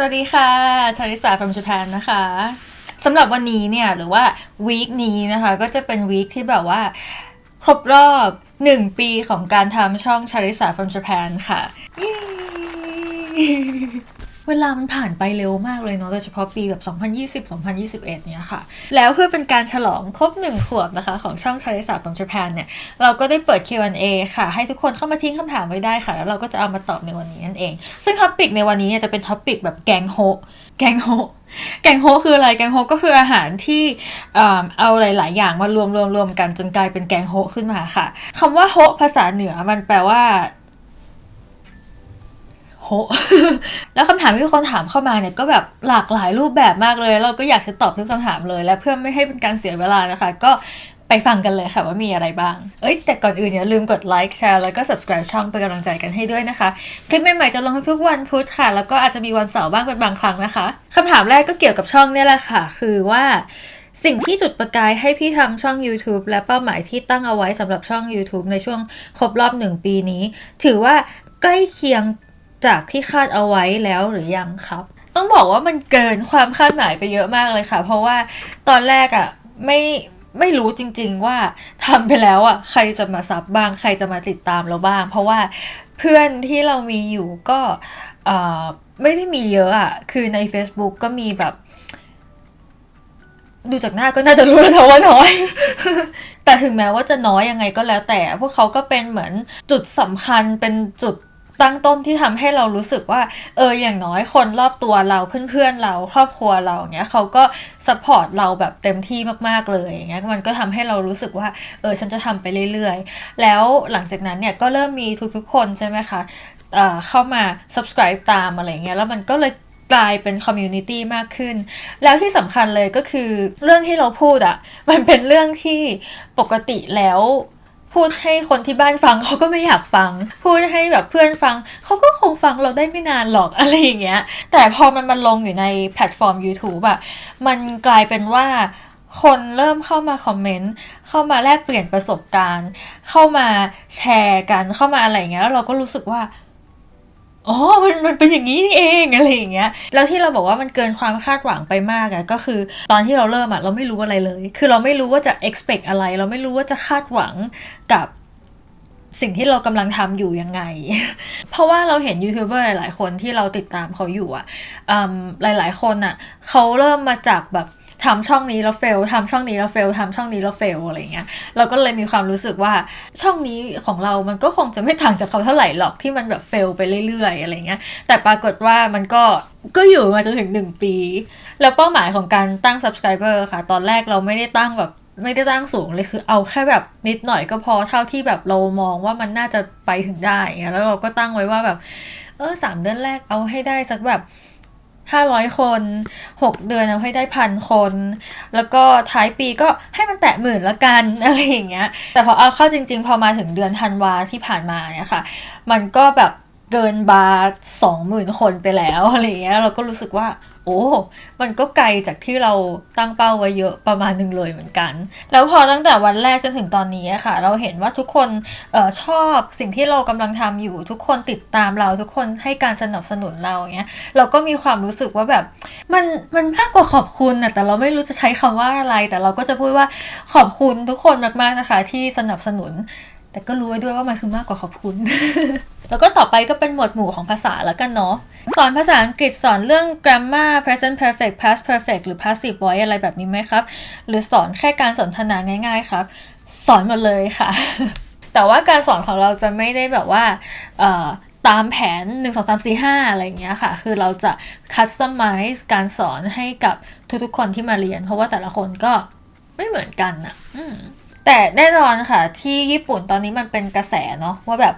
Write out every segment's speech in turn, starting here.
สวัสดีค่ะชาริสา from Japan นะคะสำหรับวันนี้เนี่ยหรือว่าวีคนี้นะคะก็จะเป็นวีคที่แบบว่าครบรอบ 1 ปีของการทำช่องชาริสา from Japan ค่ะ เวลามันผ่านไปเร็วมากเลยเนาะโดยเฉพาะปีแบบ 2020-2021 เนี่ยค่ะ แล้วเพื่อเป็นการฉลองครบ 1 ขวบนะคะ ของช่องชาริสา from Japan เนี่ย เราก็ได้เปิด Q&A ค่ะ ให้ทุกคนเข้ามาทิ้งคำถามไว้ได้ค่ะ แล้วเราก็จะเอามาตอบในวันนี้นั่นเอง ซึ่งท็อปิกในวันนี้เนี่ยจะเป็นท็อปิกแบบแกงโฮะแกงโฮะแกงโฮะคืออะไร แกงโฮะก็คืออาหารที่เอาหลาย ๆ อย่างมารวมรวมรวมกันจนกลายเป็นแกงโฮะขึ้นมาค่ะคำว่าโฮะภาษาเหนือมันแปลว่า โห แล้วคำถามที่คนถามเข้ามาเนี่ยก็แบบหลากหลายรูปแบบมากเลย เราก็อยากจะตอบทุกคำถามเลย และเพื่อไม่ให้เป็นการเสียเวลานะคะ ก็ไปฟังกันเลยค่ะว่ามีอะไรบ้าง เอ้ย แต่ก่อนอื่นอย่าลืมกดไลค์แชร์แล้วก็ subscribe ช่องเป็นกำลังใจกันให้ด้วยนะคะ คลิปใหม่ๆจะลงทุกๆวันพุธค่ะ แล้วก็อาจจะมีวันเสาร์บ้างเป็นบางครั้งนะคะคำถามแรกก็เกี่ยวกับช่องเนี่ยแหละค่ะ คือว่าสิ่งที่จุดประกายให้พี่ทำช่อง YouTube และเป้าหมายที่ตั้งเอาไว้สำหรับช่อง YouTube ในช่วงครบรอบหนึ่งปีนี้ ถือว่าใกล้เคียง จากที่คาดเอาไว้แล้วหรือยังครับ ต้องบอกว่ามันเกินความคาดหมายไปเยอะมากเลยค่ะ เพราะว่าตอนแรกอะ่ะไม่ไม่รู้จริง ๆว่าทำไปแล้วอะ่ะใครจะมาซับบ้างใครจะมาติดตามเราบ้าง เพราะว่าเพื่อนที่เรามีอยู่ก็ไม่ได้มีเยอะอะ่ะคือใน Facebook ก็มีแบบดูจากหน้าก็น่าจะรู้แล้วนะว่าน้อย แต่ถึงแม้ว่าจะน้อยยังไงก็แล้วแต่ พวกเขาก็เป็นเหมือนจุดสำคัญเป็นจุด ตั้งต้นที่ทำให้เรารู้สึกว่า เอออย่างน้อยคนรอบตัวเราเพื่อนๆเราครอบครัวเราเนี้ยเขาก็สปอร์ตเราแบบเต็มที่มากๆเลยอย่างเงี้ยมันก็ทำให้เรารู้สึกว่า เออฉันจะทำไปเรื่อยๆ แล้วหลังจากนั้นเนี่ยก็เริ่มมีทุกๆคนใช่ไหมคะเอ่อเข้ามา subscribe ตามอะไรเงี้ยแล้วมันก็เลยกลายเป็นคอมมูนิตี้มากขึ้น แล้วที่สำคัญเลยก็คือเรื่องที่เราพูดอะ่ะมันเป็นเรื่องที่ปกติแล้ว พูดให้คนที่บ้านฟังเขาก็ไม่อยากฟัง พูดให้แบบเพื่อนฟัง เขาก็คงฟังเราได้ไม่นานหรอกอะไรอย่างเงี้ย แต่พอมันมาลงอยู่ในแพลตฟอร์ม YouTube อะมันกลายเป็นว่าคนเริ่มเข้ามาคอมเมนต์ เข้ามาแลกเปลี่ยนประสบการณ์ เข้ามาแชร์กัน เข้ามาอะไรอย่างเงี้ย แล้วเราก็รู้สึกว่า อ๋อมันมันเป็นอย่างนี้นี่เองอะไรอย่างเงี้ยแล้วที่เราบอกว่ามันเกินความคาดหวังไปมากอะก็คือตอนที่เราเริ่มอะเราไม่รู้อะไรเลย คือเราไม่รู้ว่าจะ expect อะไร เราไม่รู้ว่าจะคาดหวังกับสิ่งที่เรากำลังทำอยู่ยังไง เพราะว่าเราเห็นยูทูบเบอร์หลาย ๆ คนที่เราติดตามเขาอยู่อะอืมหลาย ๆ คนอะเขาเริ่มมาจากแบบ ทำช่องนี้แล้วเฟลทำช่องนี้แล้วเฟลทำช่องนี้แล้วเฟลอะไรเงี้ยเราก็เลยมีความรู้สึกว่าช่องนี้ของเรามันก็คงจะไม่ต่างจากเขาเท่าไหร่หรอกที่มันแบบเฟลไปเรื่อยๆอะไรเงี้ยแต่ปรากฏว่ามันก็ก็อยู่มาจนถึง 1 ปี แล้วเป้าหมายของการตั้ง subscriber ค่ะ ตอนแรกเราไม่ได้ตั้งแบบไม่ได้ตั้งสูงเลยคือเอาแค่แบบนิดหน่อยก็พอเท่าที่แบบเรามองว่ามันน่าจะไปถึงได้เงี้ยแล้วเราก็ตั้งไว้ว่าแบบเออสามเดือนแรกเอาให้ได้สักแบบ 500 คน 6 เดือนเอาให้ได้พันคน แล้วก็ท้ายปีก็ให้มันแตะหมื่นละกันอะไรอย่างเงี้ย แต่พอเอาเข้าจริง ๆ พอมาถึงเดือนธันวาที่ผ่านมาเนี่ยค่ะ มันก็แบบเกินบาร์สองหมื่นคนไปแล้วอะไรเงี้ยเราก็รู้สึกว่า โอ้มันก็ไกลจากที่เราตั้งเป้าไว้เยอะประมาณหนึ่งเลยเหมือนกัน แล้วพอตั้งแต่วันแรกจนถึงตอนนี้ค่ะ เราเห็นว่าทุกคนออชอบสิ่งที่เรากำลังทำอยู่ ทุกคนติดตามเราทุกคนให้การสนับสนุนเราเงี้ยเราก็มีความรู้สึกว่าแบบมันมันมากกว่าขอบคุณนะแต่เราไม่รู้จะใช้คำว่าอะไร แต่เราก็จะพูดว่าขอบคุณทุกคนมากๆนะคะ ที่สนับสนุน แต่ก็รู้ไว้ด้วยว่ามันคือมากกว่าขอบคุณ แล้วก็ต่อไปก็เป็นหมวดหมู่ของภาษาแล้วกันเนาะ สอนภาษาอังกฤษสอนเรื่อง grammar present perfect past perfect หรือ passive voice อะไรแบบนี้ไหมครับ หรือสอนแค่การสนทนาง่ายๆครับ สอนหมดเลยค่ะ แต่ว่าการสอนของเราจะไม่ได้แบบว่าตามแผน 1 2 3 4 5 อะไรอย่างเงี้ยค่ะ คือเราจะ customize การสอนให้กับทุกๆคนที่มาเรียน เพราะว่าแต่ละคนก็ไม่เหมือนกันอะอืม แต่แน่นอนค่ะ ที่ญี่ปุ่นตอนนี้มันเป็นกระแสเนาะว่าแบบ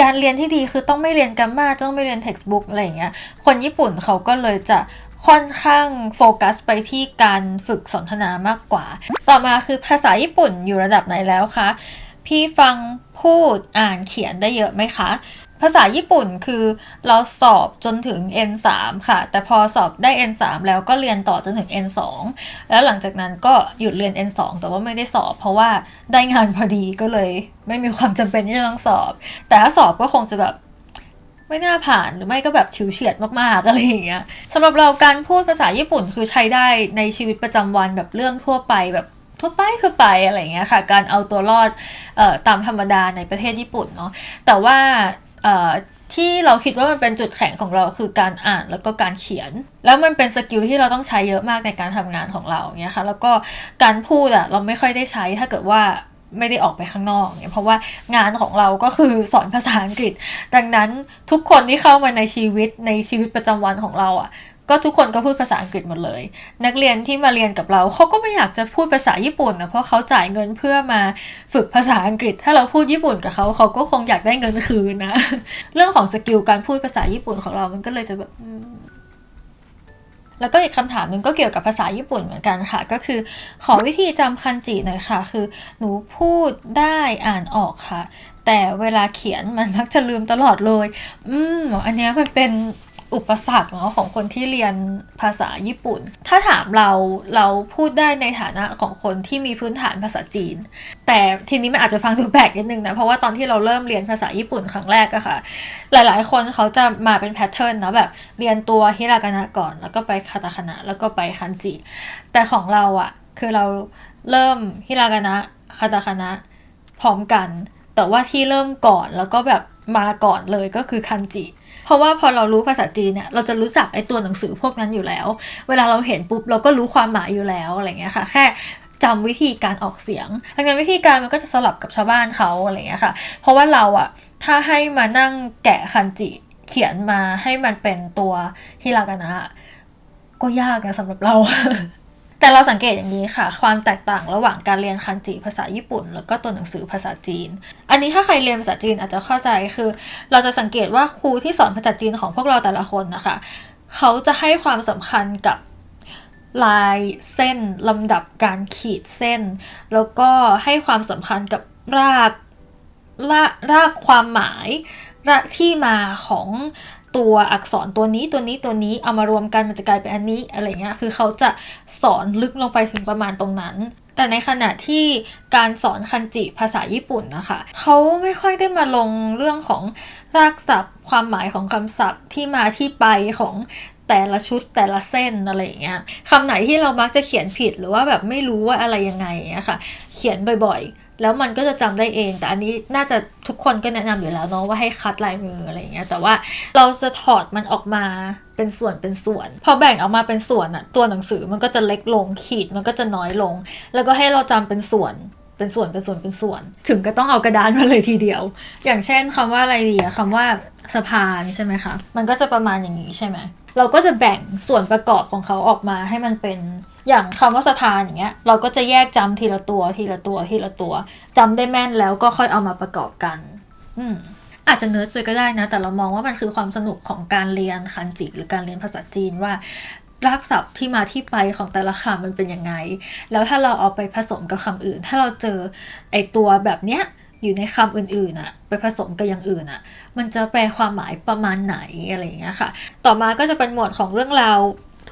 การเรียนที่ดีคือต้องไม่เรียนกัมมาต้องไม่เรียน textbook อะไรอย่างเงี้ยคนญี่ปุ่นเขาก็เลยจะค่อนข้างโฟกัสไปที่การฝึกสนทนามากกว่า ต่อมาคือภาษาญี่ปุ่นอยู่ระดับไหนแล้วคะ พี่ฟังพูดอ่านเขียนได้เยอะไหมคะ ภาษาญี่ปุ่นคือเราสอบจนถึง N3 ค่ะ แต่พอสอบได้ N3 แล้วก็เรียนต่อจนถึง N2 แล้วหลังจากนั้นก็หยุดเรียน N2 แต่ว่าไม่ได้สอบ เพราะว่าได้งานพอดีก็เลย ไม่มีความจำเป็นที่จะต้องสอบ แต่ถ้าสอบก็คงจะแบบไม่น่าผ่านหรือไม่ก็แบบฉิวเฉียดมากๆอะไรอย่างเงี้ยสำหรับเราการพูดภาษาญี่ปุ่นคือใช้ได้ในชีวิตประจำวันแบบเรื่องทั่วไปแบบทั่วไปทั่วไปอะไรเงี้ยค่ะ การเอาตัวรอดออตามธรรมดาในประเทศญี่ปุ่นเนาะแต่ว่า ที่เราคิดว่ามันเป็นจุดแข็งของเราคือการอ่านแล้วก็การเขียน แล้วมันเป็นสกิลที่เราต้องใช้เยอะมากในการทำงานของเราเนี่ยค่ะแล้วก็การพูดอะเราไม่ค่อยได้ใช้ถ้าเกิดว่าไม่ได้ออกไปข้างนอกเนี่ยเพราะว่างานของเราก็คือสอนภาษาอังกฤษ ดังนั้นทุกคนที่เข้ามาในชีวิตในชีวิตประจำวันของเราอะ่ะ ก็ทุกคนก็พูดภาษาอังกฤษหมดเลย นักเรียนที่มาเรียนกับเราเขาก็ไม่อยากจะพูดภาษาญี่ปุ่นนะเพราะเขาจ่ายเงินเพื่อมาฝึกภาษาอังกฤษ ถ้าเราพูดญี่ปุ่นกับเขาเขาก็คงอยากได้เงินคืนนะ เรื่องของสกิลการพูดภาษาญี่ปุ่นของเรามันก็เลยจะแบบแล้วก็อีกคำถามหนึ่งก็เกี่ยวกับภาษาญี่ปุ่นเหมือนกันค่ะ ก็คือขอวิธีจำคันจิหน่อยค่ะ คือหนูพูดได้อ่านออกค่ะ แต่เวลาเขียนมันมักจะลืมตลอดเลย อืมอันนี้มันเป็น อุปสรรคเนาะของคนที่เรียนภาษาญี่ปุ่น ถ้าถามเราเราพูดได้ในฐานะของคนที่มีพื้นฐานภาษาจีน แต่ทีนี้มันอาจจะฟังดูแปลกนิดนึงนะ เพราะว่าตอนที่เราเริ่มเรียนภาษาญี่ปุ่นครั้งแรกอะค่ะ หลายๆ คนเขาจะมาเป็นแพทเทิร์นนะแบบเรียนตัวฮิรากานะก่อน แล้วก็ไปคาตาคานะแล้วก็ไปคันจิ แต่ของเราอะคือเราเริ่มฮิรากานะคาตาคานะพร้อมกัน แต่ว่าที่เริ่มก่อนแล้วก็แบบมาก่อนเลยก็คือคันจิ เพราะว่าพอเรารู้ภาษาจีนเนี่ยเราจะรู้จักไอ้ตัวหนังสือพวกนั้นอยู่แล้ว เวลาเราเห็นปุ๊บเราก็รู้ความหมายอยู่แล้วอะไรเงี้ยค่ะ แค่จำวิธีการออกเสียงดังนั้นวิธีการมันก็จะสลับกับชาวบ้านเขาอะไรเงี้ยค่ะ เพราะว่าเราอะถ้าให้มานั่งแกะคันจิเขียนมาให้มันเป็นตัวฮิรากานะก็ยากนะสำหรับเรา แต่เราสังเกตอย่างนี้ค่ะ ความแตกต่างระหว่างการเรียนคันจิภาษาญี่ปุ่น แล้วก็ตัวหนังสือภาษาจีน อันนี้ถ้าใครเรียนภาษาจีนอาจจะเข้าใจคือ เราจะสังเกตว่าครูที่สอนภาษาจีนของพวกเราแต่ละคนนะคะ เขาจะให้ความสำคัญกับลายเส้นลำดับการขีดเส้น แล้วก็ให้ความสำคัญกับรากรากรากความหมายรากที่มาของ ตัวอักษรตัวนี้ตัวนี้ตัวนี้เอามารวมกันมันจะกลายเป็นอันนี้อะไรเงี้ยคือเขาจะสอนลึกลงไปถึงประมาณตรงนั้น แต่ในขณะที่การสอนคันจิภาษาญี่ปุ่นนะคะเขาไม่ค่อยได้มาลงเรื่องของรากศัพท์ ความหมายของคำศัพท์ที่มาที่ไปของแต่ละชุดแต่ละเส้นอะไรเงี้ยคำไหนที่เรามักจะเขียนผิดหรือว่าแบบไม่รู้ว่าอะไรยังไงเงี้ยค่ะ เขียนบ่อยๆ แล้วมันก็จะจำได้เอง แต่อันนี้น่าจะทุกคนก็แนะนำอยู่แล้วเนาะว่าให้คัดลายมืออะไรเงี้ย แต่ว่าเราจะถอดมันออกมาเป็นส่วนเป็นส่วน พอแบ่งออกมาเป็นส่วนอะตัวหนังสือมันก็จะเล็กลงขีดมันก็จะน้อยลง แล้วก็ให้เราจำเป็นส่วนเป็นส่วนเป็นส่วนเป็นส่วน ถึงก็ต้องเอากระดานมาเลยทีเดียว อย่างเช่นคำว่าอะไรดีอะคำว่าสะพานใช่ไหมคะมันก็จะประมาณอย่างนี้ใช่ไหมเราก็จะแบ่งส่วนประกอบของเขาออกมาให้มันเป็น อย่างคำว่าสะพานอย่างเงี้ย เราก็จะแยกจำทีละตัวทีละตัวทีละตัวจำได้แม่นแล้วก็ค่อยเอามาประกอบกัน อืมอาจจะเนิร์ดไปก็ได้นะ แต่เรามองว่ามันคือความสนุกของการเรียนคันจิหรือการเรียนภาษาจีนว่ารากศัพท์ที่มาที่ไปของแต่ละคำมันเป็นยังไง แล้วถ้าเราเอาไปผสมกับคำอื่น ถ้าเราเจอไอตัวแบบเนี้ยอยู่ในคำอื่นๆอะไปผสมกับอย่างอื่นอะมันจะแปลความหมายประมาณไหนอะไรอย่างเงี้ยค่ะ ต่อมาก็จะเป็นหมวดของเรื่องราว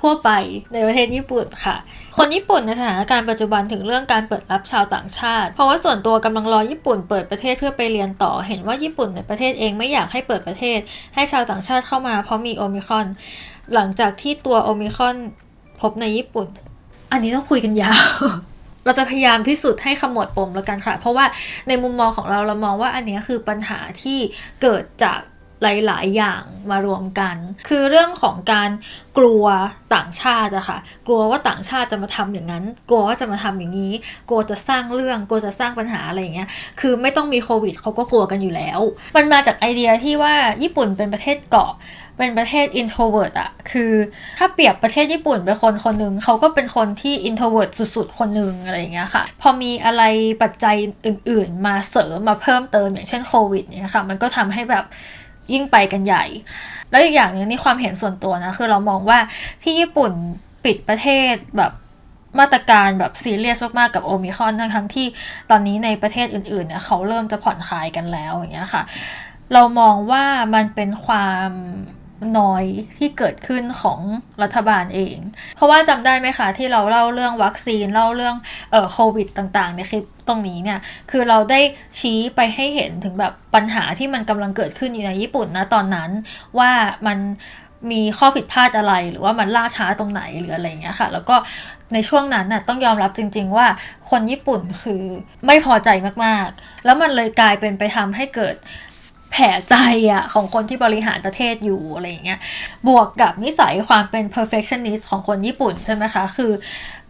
ทั่วไปในประเทศญี่ปุ่นค่ะ คนญี่ปุ่นในสถานการณ์ปัจจุบันถึงเรื่องการเปิดรับชาวต่างชาติ เพราะว่าส่วนตัวกำลังรอญี่ปุ่นเปิดประเทศเพื่อไปเรียนต่อ เห็นว่าญี่ปุ่นในประเทศเองไม่อยากให้เปิดประเทศ ให้ชาวต่างชาติเข้ามาเพราะมีโอมิครอน หลังจากที่ตัวโอมิครอนพบในญี่ปุ่น อันนี้ต้องคุยกันยาวเราจะพยายามที่สุดให้ขมวดปมแล้วกันค่ะ เพราะว่าในมุมมองของเราเรามองว่าอันนี้คือปัญหาที่เกิดจาก หลาย ๆ อย่างมารวมกัน คือเรื่องของการกลัวต่างชาติอะค่ะ กลัวว่าต่างชาติจะมาทำอย่างนั้น กลัวว่าจะมาทำอย่างนี้ กลัวจะสร้างเรื่อง กลัวจะสร้างปัญหาอะไรอย่างเงี้ย คือไม่ต้องมีโควิดเขาก็กลัวกันอยู่แล้ว มันมาจากไอเดียที่ว่าญี่ปุ่นเป็นประเทศเกาะเป็นประเทศ introvert อะคือถ้าเปรียบประเทศญี่ปุ่นเป็นคนคนหนึ่งเขาก็เป็นคนที่ introvert สุดๆ คนหนึ่งอะไรอย่างเงี้ยค่ะ พอมีอะไรปัจจัยอื่นๆ มาเสริมมาเพิ่มเติมอย่างเช่นโควิดเนี่ยค่ะ มันก็ทำให้แบบ ยิ่งไปกันใหญ่ แล้วอีกอย่างหนึ่งนี่ความเห็นส่วนตัวนะคือเรามองว่าที่ญี่ปุ่นปิดประเทศแบบมาตรการแบบซีเรียสมาก ๆ กับโอมิคอนทั้งทั้งที่ตอนนี้ในประเทศอื่นๆเนี่ยเขาเริ่มจะผ่อนคลายกันแล้วอย่างเงี้ยค่ะ เรามองว่ามันเป็นความ น้อยที่เกิดขึ้นของรัฐบาลเอง เพราะว่าจำได้ไหมคะที่เราเล่าเรื่องวัคซีนเล่าเรื่องเอ่อโควิดต่างๆในคลิปตรงนี้เนี่ยคือเราได้ชี้ไปให้เห็นถึงแบบปัญหาที่มันกำลังเกิดขึ้นอยู่ในญี่ปุ่นนะตอนนั้นว่ามันมีข้อผิดพลาดอะไรหรือว่ามันล่าช้าตรงไหนหรืออะไรเงี้ยค่ะ แล้วก็ในช่วงนั้นน่ะต้องยอมรับจริง ๆ ว่าคนญี่ปุ่นคือไม่พอใจมากๆ แล้วมันเลยกลายเป็นไปทำให้เกิด แผลใจอะของคนที่บริหารประเทศอยู่อะไรอย่างเงี้ยบวกกับนิสัยความเป็น perfectionist ของคนญี่ปุ่นใช่ไหมคะ คือ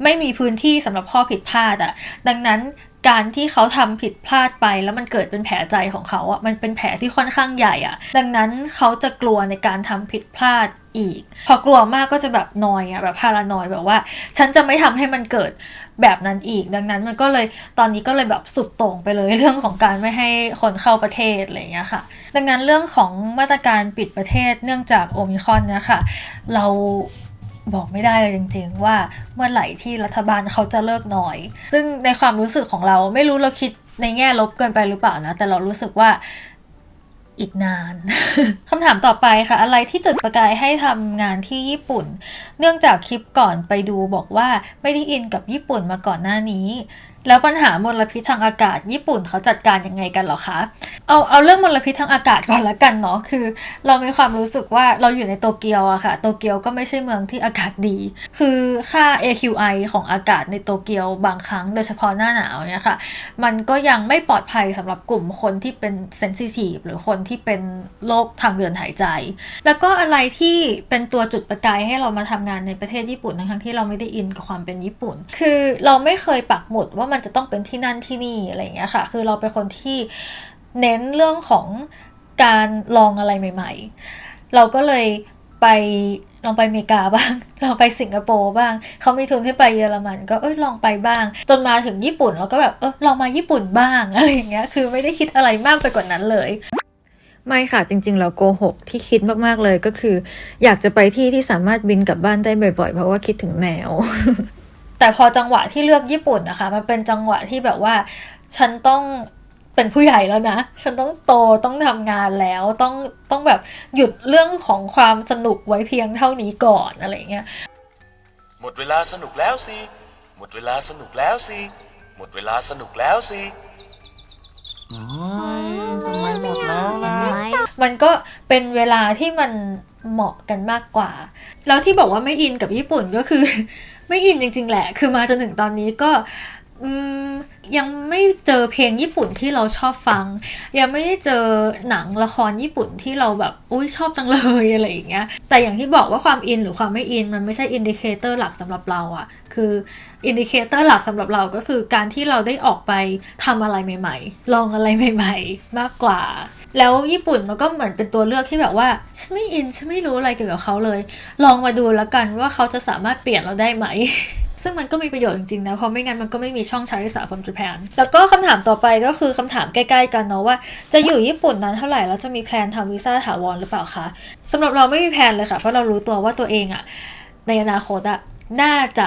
ไม่มีพื้นที่สำหรับข้อผิดพลาดอะดังนั้น การที่เขาทำผิดพลาดไป แล้วมันเกิดเป็นแผลใจของเขาอะมันเป็นแผลที่ค่อนข้างใหญ่อะดังนั้นเขาจะกลัวในการทำผิดพลาดอีก พอกลัวมากก็จะแบบนอยอะแบบพารานอยแบบว่า ฉันจะไม่ทำให้มันเกิดแบบนั้นอีก ดังนั้นมันก็เลยตอนนี้ก็เลยแบบสุดโต่งไปเลยเรื่องของการไม่ให้คนเข้าประเทศอะไรอย่างเงี้ยค่ะ ดังนั้นเรื่องของมาตรการปิดประเทศเนื่องจากโอมิคอนเนี่ยค่ะ เรา บอกไม่ได้เลยจริง ๆ ว่าเมื่อไหร่ที่รัฐบาลเขาจะเลิกหน่อย ซึ่งในความรู้สึกของเราไม่รู้เราคิดในแง่ลบเกินไปหรือเปล่านะ แต่เรารู้สึกว่าอีกนาน คำถามต่อไปค่ะ อะไรที่จุดประกายให้ทำงานที่ญี่ปุ่น เนื่องจากคลิปก่อนไปดูบอกว่าไม่ได้อินกับญี่ปุ่นมาก่อนหน้านี้ แล้วปัญหามลพิษทางอากาศ ญี่ปุ่นเขาจัดการยังไงกันหรอคะ เอาเอาเรื่องมลพิษทางอากาศก่อนละกันเนาะคือ เรามีความรู้สึกว่าเราอยู่ในโตเกียวอะค่ะ โตเกียวก็ไม่ใช่เมืองที่อากาศดี คือค่า AQI ของอากาศในโตเกียวบางครั้ง โดยเฉพาะหน้าหนาวเนี่ยค่ะ มันก็ยังไม่ปลอดภัยสำหรับกลุ่มคนที่เป็นเซนซิทีฟหรือคนที่เป็นโรคทางเดินหายใจ แล้วก็อะไรที่เป็นตัวจุดประกายให้เรามาทำงานในประเทศญี่ปุ่นทั้งที่เราไม่ได้อินกับความเป็นญี่ปุ่น คือเราไม่เคยปักหมุดว่ามันจะต้องเป็นที่นั่นที่นี่อะไรอย่างเงี้ยค่ะ คือเราเป็นคนที่เน้นเรื่องของการลองอะไรใหม่ ๆ เราก็เลยไปลองไปอเมริกาบ้าง ลองไปสิงคโปร์บ้าง เขามีทุนให้ไปเยอรมัน ก็เอ้ยลองไปบ้าง จนมาถึงญี่ปุ่นเราก็แบบเออลองมาญี่ปุ่นบ้างอะไรอย่างเงี้ย คือไม่ได้คิดอะไรมากไปกว่านั้นเลย ไม่ค่ะจริงๆเราโกหกที่คิดมากๆเลยก็คือ อยากจะไปที่ที่สามารถบินกลับบ้านได้บ่อยๆ เพราะว่าคิดถึงแมว แต่พอจังหวะที่เลือกญี่ปุ่นนะคะ มันเป็นจังหวะที่แบบว่าฉันต้องเป็นผู้ใหญ่แล้วนะ ฉันต้องโตต้องทำงานแล้ว ต้องต้องแบบหยุดเรื่องของความสนุกไว้เพียงเท่านี้ก่อนอะไรเงี้ย หมดเวลาสนุกแล้วสิ หมดเวลาสนุกแล้วสิ หมดเวลาสนุกแล้วสิโอ้ยทำไมหมดแล้วล่ะมันก็เป็นเวลาที่มันเหมาะกันมากกว่า แล้วที่บอกว่าไม่อินกับญี่ปุ่นก็คือ ไม่อินจริง ๆ แหละ คือมาจนถึงตอนนี้ก็ยังไม่เจอเพลงญี่ปุ่นที่เราชอบฟัง ยังไม่ได้เจอหนังละครญี่ปุ่นที่เราแบบอุ้ยชอบจังเลยอะไรอย่างเงี้ยแต่อย่างที่บอกว่าความอินหรือความไม่อิน มันไม่ใช่อินดิเคเตอร์หลักสำหรับเราอะคืออินดิเคเตอร์หลักสำหรับเราก็คือการที่เราได้ออกไปทำอะไรใหม่ ๆ ลองอะไรใหม่ ๆ มากกว่า แล้วญี่ปุ่นมันก็เหมือนเป็นตัวเลือกที่แบบว่าฉันไม่อินฉันไม่รู้อะไรเกี่ยวกับเขาเลย ลองมาดูแล้วกันว่าเขาจะสามารถเปลี่ยนเราได้ไหม ซึ่งมันก็มีประโยชน์จริงๆนะเพราะไม่งั้นมันก็ไม่มีช่องชาริสา from Japan แล้วก็คำถามต่อไปก็คือคำถามใกล้ๆกันเนาะว่าจะอยู่ญี่ปุ่นนานเท่าไหร่แล้วจะมีแพลนทำวีซ่าถาวรหรือเปล่าคะสำหรับเราไม่มีแพลนเลยค่ะเพราะเรารู้ตัวว่าตัวเองอะในอนาคตอะน่าจะ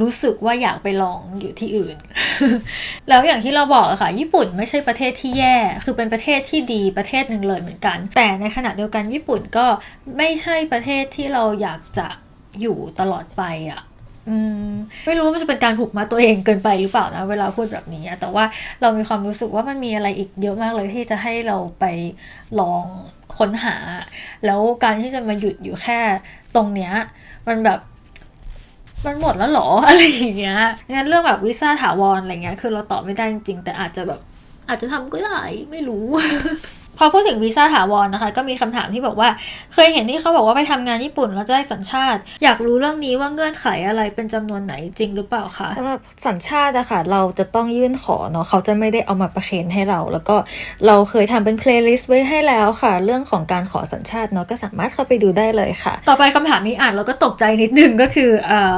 รู้สึกว่าอยากไปลองอยู่ที่อื่น แล้วอย่างที่เราบอกอะค่ะญี่ปุ่นไม่ใช่ประเทศที่แย่ คือเป็นประเทศที่ดีประเทศหนึ่งเลยเหมือนกัน แต่ในขณะเดียวกันญี่ปุ่นก็ไม่ใช่ประเทศที่เราอยากจะอยู่ตลอดไปอะอืมไม่รู้ว่ามันจะเป็นการผูกมัดตัวเองเกินไปหรือเปล่านะเวลาพูดแบบนี้ แต่ว่าเรามีความรู้สึกว่ามันมีอะไรอีกเยอะมากเลยที่จะให้เราไปลองค้นหา แล้วการที่จะมาหยุดอยู่แค่ตรงเนี้ยมันแบบ มันหมดแล้วหรออะไรอย่างเงี้ยงั้นเรื่องแบบวีซ่าถาวรอะไรเงี้ยคือเราตอบไม่ได้จริงๆแต่อาจจะแบบอาจจะทำก็ได้ไม่รู้ พอพูดถึงวีซ่าถาวรนะคะ ก็มีคำถามที่บอกว่า เคยเห็นที่เขาบอกว่าไปทำงานญี่ปุ่นแล้วจะได้สัญชาติ อยากรู้เรื่องนี้ว่าเงื่อนไขอะไรเป็นจำนวนไหนจริงหรือเปล่าคะสำหรับสัญชาติอะค่ะเราจะต้องยื่นขอเนาะเขาจะไม่ได้เอามาประเคนให้เรา แล้วก็เราเคยทำเป็นเพลย์ลิสต์ไว้ให้แล้วค่ะ เรื่องของการขอสัญชาติเนาะก็สามารถเข้าไปดูได้เลยค่ะ ต่อไปคำถามนี้อ่านเราก็ตกใจนิดนึงก็คือเอ่อ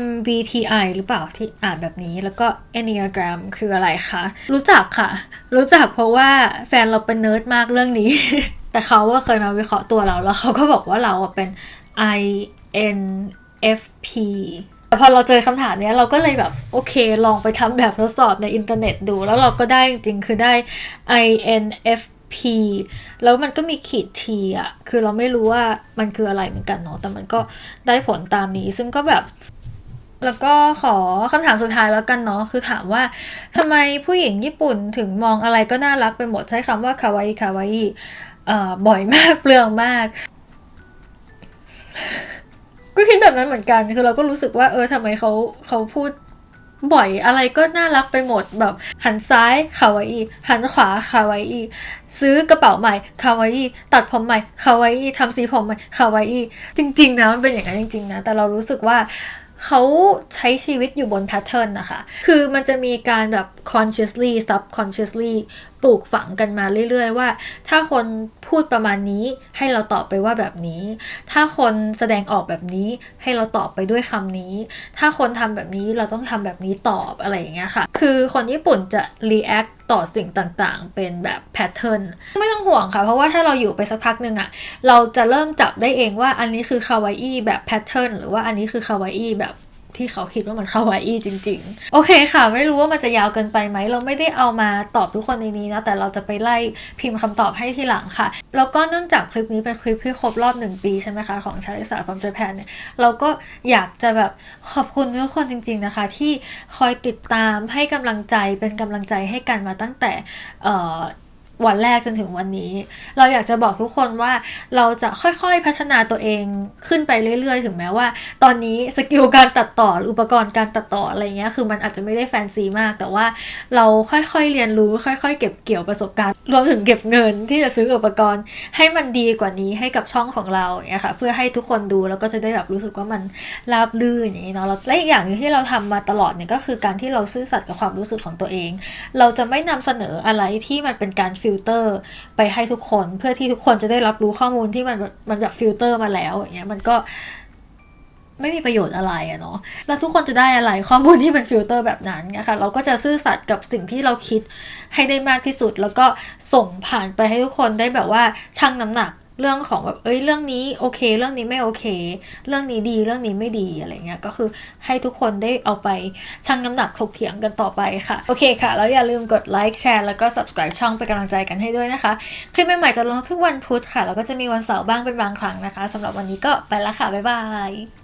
MBTI หรือเปล่าที่อ่านแบบนี้แล้วก็ Enneagram คืออะไรคะรู้จักค่ะ รู้จักเพราะว่าแฟนเราเป็นเนิร์ดมากเรื่องนี้ แต่เขาว่าเคยมาวิเคราะห์ตัวเราแล้วเขาก็บอกว่าเราเป็น INFP แต่พอเราเจอคำถามเนี้ยเราก็เลยแบบ โอเค ลองไปทำแบบทดสอบในอินเทอร์เน็ตดู แล้วเราก็ได้จริงๆคือได้ INFP P แล้วมันก็มีขีด T อะ คือเราไม่รู้ว่ามันคืออะไรเหมือนกันเนาะแต่มันก็ได้ผลตามนี้ ซึ่งก็แบบ แล้วก็ขอคำถามสุดท้ายแล้วกันเนาะคือถามว่าทำไมผู้หญิงญี่ปุ่นถึงมองอะไรก็น่ารักไปหมดใช้คำว่าคาวาอิคาวาอิบ่อยมากเปลืองมากก็คิดแบบนั้นเหมือนกันคือเราก็รู้สึกว่าเออทำไมเขาเขาพูดบ่อยอะไรก็น่ารักไปหมดแบบหันซ้ายคาวาอิหันขวาคาวาอิซื้อกระเป๋าใหม่คาวาอิตัดผมใหม่คาวาอิทำสีผมใหม่คาวาอิจริง ๆนะมันเป็นอย่างนั้นจริง ๆ นะ แต่เรารู้สึกว่า เขาใช้ชีวิตอยู่บนแพทเทิร์นนะคะ คือมันจะมีการแบบ consciously subconsciously ปลูกฝังกันมาเรื่อยๆ ว่า ถ้าคนพูดประมาณนี้ให้เราตอบไปว่าแบบนี้ ถ้าคนแสดงออกแบบนี้ให้เราตอบไปด้วยคำนี้ ถ้าคนทำแบบนี้เราต้องทำแบบนี้ตอบอะไรอย่างเงี้ยค่ะ คือคนญี่ปุ่นจะ react ต่อสิ่งต่างๆ เป็นแบบแพทเทิร์นไม่ต้องห่วงค่ะ เพราะว่าถ้าเราอยู่ไปสักพักหนึ่งอะเราจะเริ่มจับได้เองว่าอันนี้คือคาวาอิแบบแพทเทิร์นหรือว่าอันนี้คือคาวาอิแบบ ที่เขาคิดว่ามันคาวาอิจริง ๆ โอเคค่ะ ไม่รู้ว่ามันจะยาวเกินไปไหม เราไม่ได้เอามาตอบทุกคนในนี้นะ แต่เราจะไปไล่พิมพ์คำตอบให้ทีหลังค่ะ แล้วก็เนื่องจากคลิปนี้เป็นคลิปที่ครบรอบหนึ่งปีใช่ไหมคะ ของชาลิสาฟอมเจแพนเนี่ย เราก็อยากจะแบบขอบคุณทุกคนจริง ๆนะคะ ที่คอยติดตามให้กำลังใจเป็นกำลังใจให้กันมาตั้งแต่เอ่อ วันแรกจนถึงวันนี้ เราอยากจะบอกทุกคนว่าเราจะค่อยๆพัฒนาตัวเองขึ้นไปเรื่อยๆ ถึงแม้ว่า ตอนนี้สกิลการตัดต่ออุปกรณ์การตัดต่ออะไรเงี้ยคือมันอาจจะไม่ได้แฟนซีมาก แต่ว่าเราค่อยๆเรียนรู้ ค่อย ๆ เก็บเกี่ยวประสบการณ์ รวมถึงเก็บเงินที่จะซื้ออุปกรณ์ ให้มันดีกว่านี้ให้กับช่องของเราเนี่ยค่ะเพื่อให้ทุกคนดูแล้วก็จะได้แบบรู้สึกว่ามันราบรื่นอย่างนี้เนาะและอีกอย่างหนึงที่เราทำมาตลอดเนี่ยก็คือการที่เราซื่อสัตย์กับความรู้สึกของตัวเอง เราจะไม่นำเสนออะไรที่มันเป็นการฟิลเตอร์ไปให้ทุกคน เพื่อที่ทุกคนจะได้รับรู้ข้อมูลที่มันมันแบบฟิลเตอร์มาแล้วอย่างเงี้ยมันก็ไม่มีประโยชน์อะไรอะเนาะ แล้วทุกคนจะได้อะไรข้อมูลที่มันฟิลเตอร์แบบนั้นนะคะ เราก็จะซื่อสัตย์กับสิ่งที่เราคิดให้ได้มากที่สุด แล้วก็ส่งผ่านไปให้ทุกคนได้แบบว่าชั่งน้ำหนัก เรื่องของแบบเอ้ยเรื่องนี้โอเค เรื่องนี้ไม่โอเค เรื่องนี้ดีเรื่องนี้ไม่ดีอะไรเงี้ยก็คือให้ทุกคนได้เอาไปชั่งน้ำหนักถกเถียงกันต่อไปค่ะ โอเคค่ะ แล้วอย่าลืมกดไลค์แชร์แล้วก็ subscribe ช่องเป็นกำลังใจกันให้ด้วยนะคะ คลิปใหม่ๆจะลงทุกวันพุธค่ะแล้วก็จะมีวันเสาร์บ้างเป็นบางครั้งนะคะสำหรับวันนี้ก็ไปละค่ะบ๊ายบาย